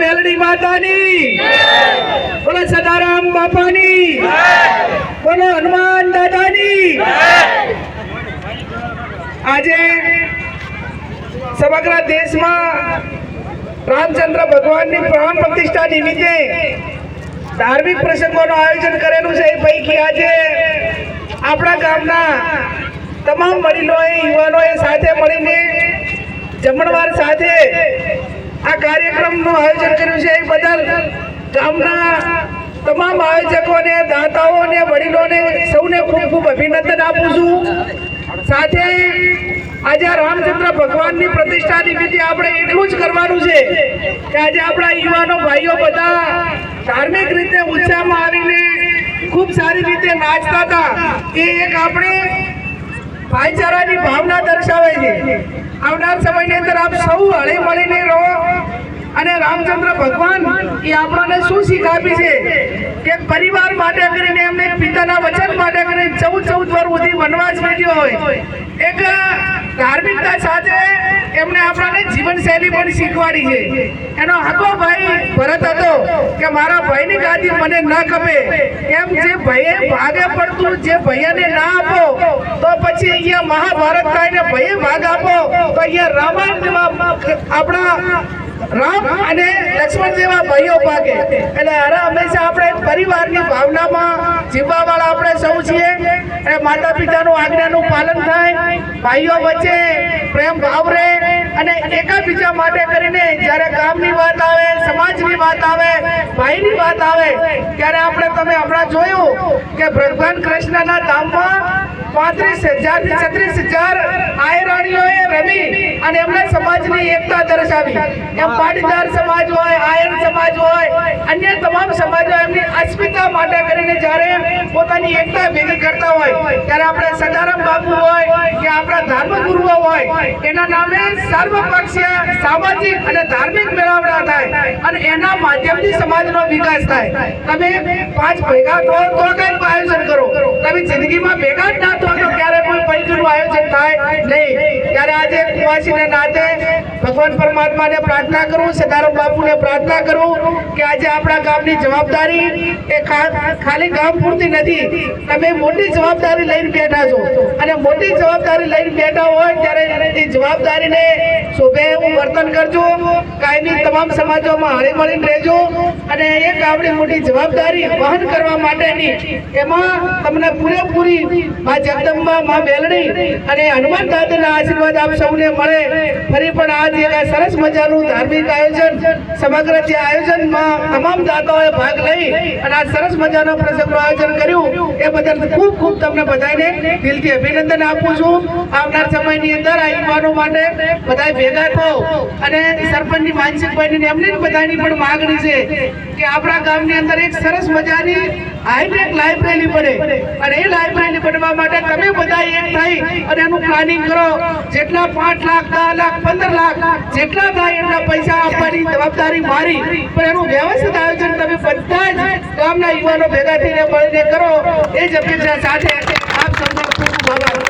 મેલડી માતાની. બોલો સદારામ બાપાની. બોલો હનુમાન દાદાની. આજે સમગ્ર દેશમાં રામચંદ્ર ભગવાનની પ્રાણ પ્રતિષ્ઠા નિમિત્તે ધાર્મિક પ્રસંગોનું આયોજન કરેલું છે. એ પૈકી આજે આપણા ગામના તમામ વડીલોએ યુવાનોએ સાથે મળીને જમણવાર સાથે આ કાર્યક્રમનું આયોજન કર્યું છે એ બદલ ગામના તમામ આયોજકોને, દાતાઓને, વડીલોને સૌને ખૂબ ખૂબ અભિનંદન આપું છું. સાથે આજે રામચંદ્ર ભગવાનની પ્રતિષ્ઠા નિમિત્તે આપણે એટલું જ કરવાનું છે કે આજે આપણા યુવાનો, ભાઈઓ બધા ધાર્મિક રીતે ઉત્સાહમાં આવીને ખૂબ સારી રીતે નાચતા હતા. એ એક આપણે ભાઈચારાની ભાવના છે આવનાર સમયની અંદર આપ સૌ હળી મળીને રહો. અને રામચંદ્ર ભગવાન એ આપણને શું શીખ આપી છે? કે પરિવાર માટે કરીને એમને પિતાના વચન માટે કરીને ચૌદ ચૌદ વર્ષ સુધી વનવાસ વેચ્યો હોય. એક ધાર્મિકતા સાથે એમને આપણને જીવનશૈલી પણ શીખવાડી છે. એનો હતો ભાઈ ભરત હતો કે મારા ભાઈની ગાદી મને ન ખપે. એમ જે ભાઈએ ભાગે પડતું, જે ભૈયાને ના પછી અહીંયા મહાભારત થાય ને ભાઈએ ભાગ આપો, તો અહીંયા રામાયણ આપણા રામ અને લક્ષ્મણ જેવા ભાઈઓ ભાગે. એટલે અરે હંમેશા આપણે પરિવારની ભાવનામાં જીવવા વાળા આપણે સૌ છીએ. અને માતા પિતાનું આજ્ઞાનું પાલન થાય. ભાઈઓ વચ્ચે પ્રેમ ભાવ રહે. અને એકબીજા માટે કરીને જ્યારે ગામની વાત આવે, સમાજની વાત આવે, ભાઈની વાત આવે, ત્યારે આપણે તમે હમણાં જોયું કે ભગવાન કૃષ્ણના ધામમાં પાંત્રીસ હજાર છત્રીસ હજાર આયરાણીઓએ રમી અને એમના સમાજની એકતા દર્શાવી. એમ પાટીદાર સમાજ હોય આયર સમાજ હોય, અન્ય તમામ સમાજો એમની જ્યારે પોતાની એકતા ભેગી કરતા હોય, ત્યારે આપણે સદારામ બાપુ હોય કે આપણા ધર્મગુરુઓ હોય, એના નામે સર્વપક્ષીય સામાજિક અને ધાર્મિક મેળાવડા થાય અને એના માધ્યમથી સમાજનો વિકાસ થાય. તમે પાંચ ભેગા થો તો કંઈક આયોજન કરો. તમે જિંદગીમાં ભેગા જ ના થો તો ક્યારે કોઈ પંચનું આયોજન થાય? નહીં. ત્યારે આજે કુવાસીના નાતે ભગવાન પરમાત્માને પ્રાર્થના કરું સદારામ બાપુને પ્રાર્થના કરું કે આજે આપણા ગામની જવાબદારી એ ખાલી ગામ પૂરતી નથી. તમે મોટી જવાબદારી લઈને બેઠા છો. અને મોટી જવાબદારી લઈને બેઠા હોય ત્યારે એ જવાબદારીને શોભે એવું વર્તન કરજો. કાયમી તમામ સમાજોમાં હળી મળીને રહેજો. અને એક આપણી મોટી જવાબદારી વહન કરવા માટેની એમાં તમને પૂરેપૂરી મા જગદંબા, માં બેલડી અને હનુમાન દાદાના આશીર્વાદ આપ સૌને મળે. ફરી પણ આજે એક સરસ મજાનું ધાર્મિક આયોજન, સમગ્ર જે આયોજનમાં તમામ દાતાઓએ ભાગ લઈ અને આ સરસ મજાનો પ્રસંગનું આયોજન કર્યું. એ બદલ ખૂબ ખૂબ તમને બધાને દિલથી અભિનંદન આપું છું. આવનાર સમયની અંદર આ યુવાનો માટે બધા ભેગા થો અને સરપંચની માનસિકભાઈની એમની બધાની પણ માગણી છે કે આપણા ગામની અંદર એક સરસ મજાની હાઈટેક લાઇબ્રેરી બને અને એ લાઇબ્રેરી બનવા માટે તમે બધા એક થઈ અને એનું પ્લાનિંગ કરો. જેટલા પાંચ લાખ, દસ લાખ, પંદર લાખ, જેટલા થાય એટલા પૈસા આપવાની જવાબદારી મારી. પણ એનું વ્યવસ્થિત આયોજન તમે બધા જ ગામના યુવાનો ભેગા થઈને મળીને કરો. એ જ અપેક્ષા સાથે આપ સૌનો ખૂબ ખૂબ આભાર.